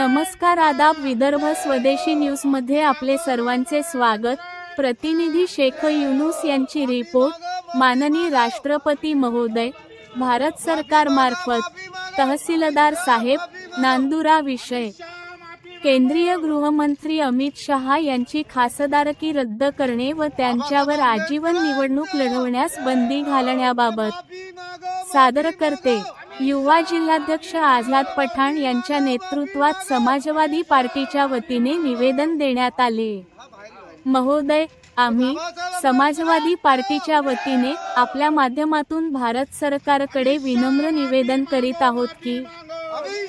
नमस्कार आदाब विदर्भ स्वदेशी न्यूजमध्ये आपले सर्वांचे स्वागत. प्रतिनिधी शेख युनुस यांची रिपोर्ट. माननीय राष्ट्रपती महोदय भारत सरकार मार्फत. तहसीलदार साहेब नांदुरा विषय. केंद्रीय गृहमंत्री अमित शहा यांची खासदारकी रद्द करणे व त्यांच्यावर आजीवन निवडणूक लढवण्यास बंदी घालण्याबाबत. सादर करते युवा जिल्हाध्यक्ष आझाद पठाण यांच्या नेतृत्वात समाजवादी पार्टीच्या वतीने निवेदन देण्यात आले. महोदय आम्ही समाजवादी पार्टीच्या वतीने आपल्या माध्यमातून भारत सरकारकडे विनम्र निवेदन करीत आहोत की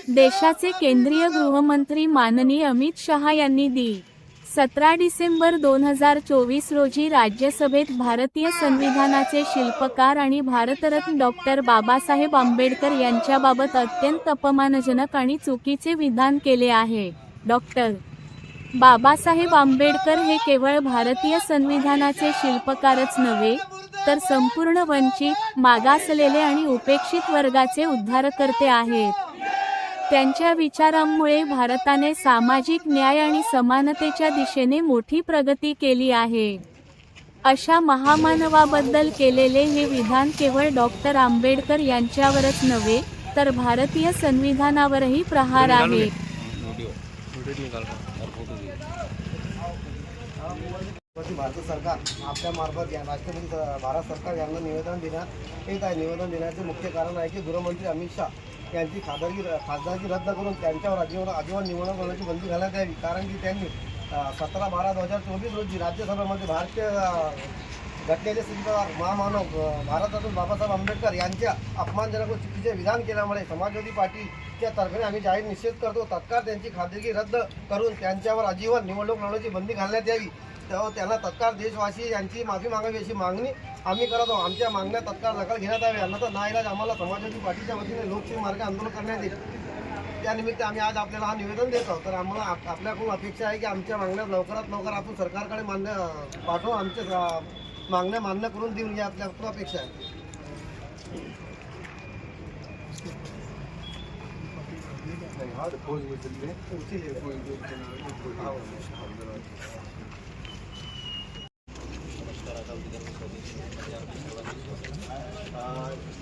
देशाचे केंद्रीय गृहमंत्री माननीय अमित शहा यांनी दी. सतरा डिसेंबर दोन हजार चोवीस रोजी राज्यसभेत भारतीय संविधानाचे शिल्पकार आणि भारतरत्न डॉक्टर बाबासाहेब आंबेडकर यांच्याबाबत अत्यंत अपमानजनक आणि चुकीचे विधान केले आहे. डॉक्टर बाबासाहेब आंबेडकर हे केवळ भारतीय संविधानाचे शिल्पकारच नव्हे तर संपूर्ण वंचित मागासलेले आणि उपेक्षित वर्गाचे उद्धारकर्ते आहेत. त्यांच्या विचारांमुळे भारताने सामाजिक न्याय आणि समानतेच्या दिशेने मोठी प्रगती केली आहे. अशा महामानवाबद्दल केलेले हे विधान केवळ डॉक्टर आंबेडकर यांच्यावरच नव्हे तर भारतीय संविधानावरही प्रहार आहे. हूं भारत सरकार आपल्या मार्फत या राष्ट्रपती भारत सरकार यांना निवेदन देण्यात येत आहे. निवेदन देण्याचे मुख्य कारण आहे की गृहमंत्री अमित शाह त्यांची खासदारकी खासदारकी रद्द करून त्यांच्यावर आजीवन आजीवन निवडणूक करण्याची बंदी घालण्यात यावी. कारण की त्यांनी सतरा बारा दोन हजार चोवीस रोजी राज्यसभेमध्ये भारतीय घटनेचे शिल्पकार महामानव भारतातून बाबासाहेब आंबेडकर यांच्या अपमानजनक व चुकीचे विधान केल्यामुळे समाजवादी पार्टीच्या तर्फे आम्ही जाहीर निषेध करतो. तत्काळ त्यांची खाजगी रद्द करून त्यांच्यावर आजीवन निवडणूक लढवण्याची बंदी घालण्यात यावी. तेव्हा त्यांना तत्काळ देशवासी यांची माफी मागावी अशी मागणी आम्ही करत आहोत. आमच्या मागण्या तत्काळ नकार घेण्यात यावी अन्यथा नाईलाज आम्हाला समाजवादी पार्टीच्या वतीने लोकशाही मार्ग आंदोलन करण्यात येईल. त्यानिमित्त आम्ही आज आपल्याला हा निवेदन देत आहोत. तर आम्हाला आपल्याकडून अपेक्षा आहे की आमच्या मागण्या लवकरात लवकर आपण सरकारकडे मान्य पाठवून आमच्या मागण्या मान्य करून देऊन या खूप अपेक्षा आहे.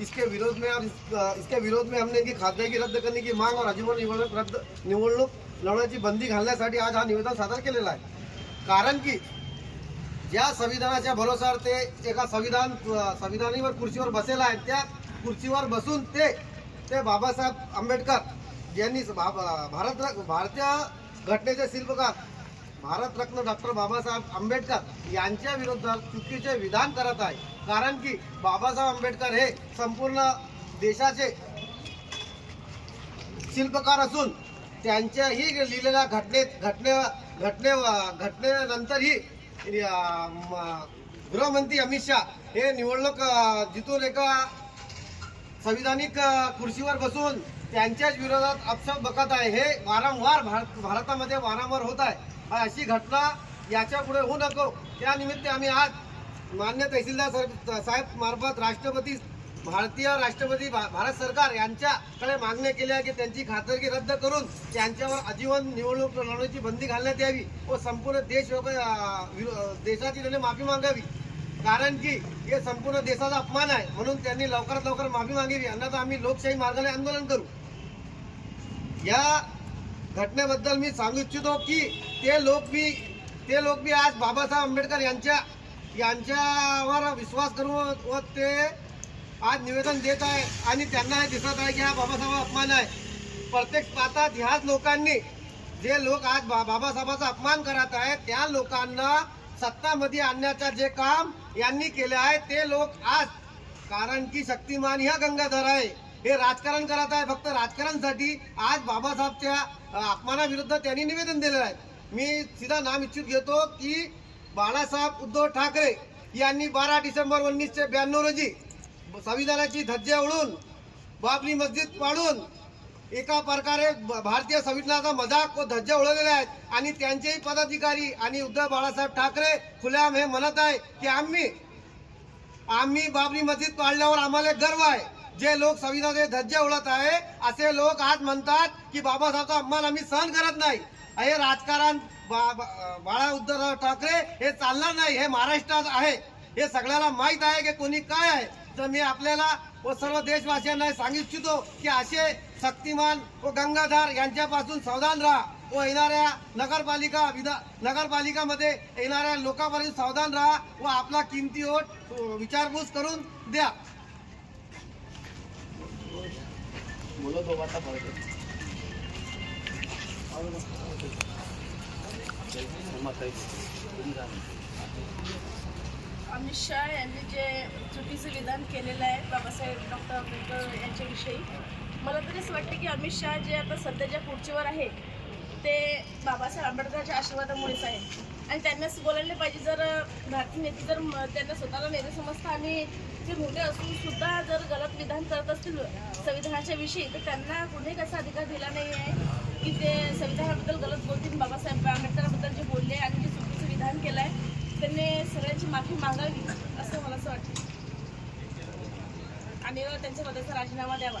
इसके विरोध में और इस- इसके विरोध में हमने इनकी खासदारकी रद्द करने की मांग और आजीवन निवडणूक रद्द निवडणूक लढवण्याची बंदी घालण्यासाठी आज हा निवेदन सादर केलेला आहे कारण की ज्या संविधानाच्या भरोसावर ते एका संविधान संविधानावर खुर्चीवर बसेला आहे त्या खुर्चीवर बसून ते ते बाबासाहेब आंबेडकर यांनी भा- भारत भारतीय घटनेचे शिल्पकार भारतरत्न डॉक्टर बाबासाहेब आंबेडकर यांच्या विरोधात चुकीचे विधान करत आहे. कारण की बाबासाहेब आंबेडकर हे संपूर्ण देशाचे शिल्पकार असून त्यांच्याही लिहिलेल्या घटनेत घटने घटने घटनेनंतरही गृहमंत्री अमित शाह हे निवडणूक जिथून एका संविधानिक खुर्शीवर खुर्चीवर बसून त्यांच्याच विरोधात अपशब्द बघत आहे. हे वारंवार भारत भारतामध्ये वारंवार होत आहे. अशी घटना याच्यापुढे होऊ नको. त्यानिमित्त आम्ही आज मान्य तहसीलदार सर- साहेब मार्फत राष्ट्रपती भारतीय राष्ट्रपती भा- भारत सरकार यांच्याकडे मागण्या केल्या की त्यांची खातरगी रद्द करून त्यांच्यावर आजीवन निवडणूक लढवण्याची बंदी घालण्यात यावी व संपूर्ण देश अं, देशाची त्यांनी माफी मागावी. कारण की हे संपूर्ण देशाचा अपमान आहे. म्हणून त्यांनी लवकरात लवकर माफी मागावी. अन्यथा आम्ही लोकशाही मार्गाने आंदोलन करू. या घटनेबद्दल मी सांगू इच्छितो की ते लोक बी ते लोक बी आज बाबासाहेब आंबेडकर यांच्या यांच्यावर विश्वास करून व ते आज निवेदन देत आहे आणि त्यांना हे दिसत आहे की हा बाबासाहेब अपमान आहे. प्रत्येक पातात ह्याच लोकांनी जे लोक आज बा बाबासाहेबाचा अपमान करत आहेत त्या लोकांना सत्तामध्ये आणण्याचं जे काम यांनी केले आहे ते लोक आज कारण की शक्तिमान ह्या गंगाधर आहे. हे राजकारण करत आहे फक्त राजकारणासाठी. आज बाबासाहेबच्या अपमानाविरुद्ध त्यांनी निवेदन दिलेलं आहे. मी सीधा नाम इच्छित घेतो की बाळासाहेब उद्धव ठाकरे यांनी बारा डिसेंबर उन्नीसशे ब्याण्णव रोजी संविधानाची धज्जे उडून बाबरी मस्जिद पाडून एका प्रकारे भारतीय संविधानाचा मजाक व धज्जे उडवलेले आहेत. आणि त्यांचेही पदाधिकारी आणि उद्धव बाळासाहेब ठाकरे खुल्याम हे म्हणत आहे की आम्ही आम्ही बाबरी मस्जिद पाडल्यावर आम्हाला गर्व आहे. जे लोक संविधानाचे धज्जे उडत आहे असे लोक आज म्हणतात की बाबासाहेबचा अपमान आम्ही सहन करत नाही. हे राजकारण बा- बाळा उद्धव ठाकरे हे चालणार नाही हे महाराष्ट्रात आहे. हे सगळ्याला माहीत आहे की कोणी काय आहे. तर मी आपल्याला व सर्व देशवासियांना सांगू इच्छितो की असे शक्तिमान व गंगाधर यांच्यापासून सावधान राहा व येणाऱ्या नगरपालिका विधा नगरपालिकामध्ये येणाऱ्या लोकांपर्यंत सावधान राहा व आपला किमती ओट विचारपूस करून द्या. अमित शहा यांनी जे चुकीचं विधान केलेलं आहे बाबासाहेब डॉक्टर आंबेडकर यांच्याविषयी मला तरी असं वाटतं की अमित शहा जे आता सध्याच्या खुर्चीवर आहे ते बाबासाहेब आंबेडकरच्या आशीर्वादामुळेच आहे. आणि त्यांनाच बोलायला पाहिजे जर भारतीय नेते जर म- त्यांना स्वतःला नेते समजता आणि ते मोठे असून सुद्धा जर गलत विधान करत असतील संविधानाच्या विषयी तर त्यांना कुठे कसा अधिकार दिला नाही आहे की ते संविधानाबद्दल गलत बोलतील? बाबासाहेब आंबेडकरांबद्दल जे बोलले आणि जे चुकीचं विधान केलं आहे त्यांनी सगळ्यांची माफी मागावी असं मला असं वाटतं. आणि त्यांच्या पदाचा राजीनामा द्यावा.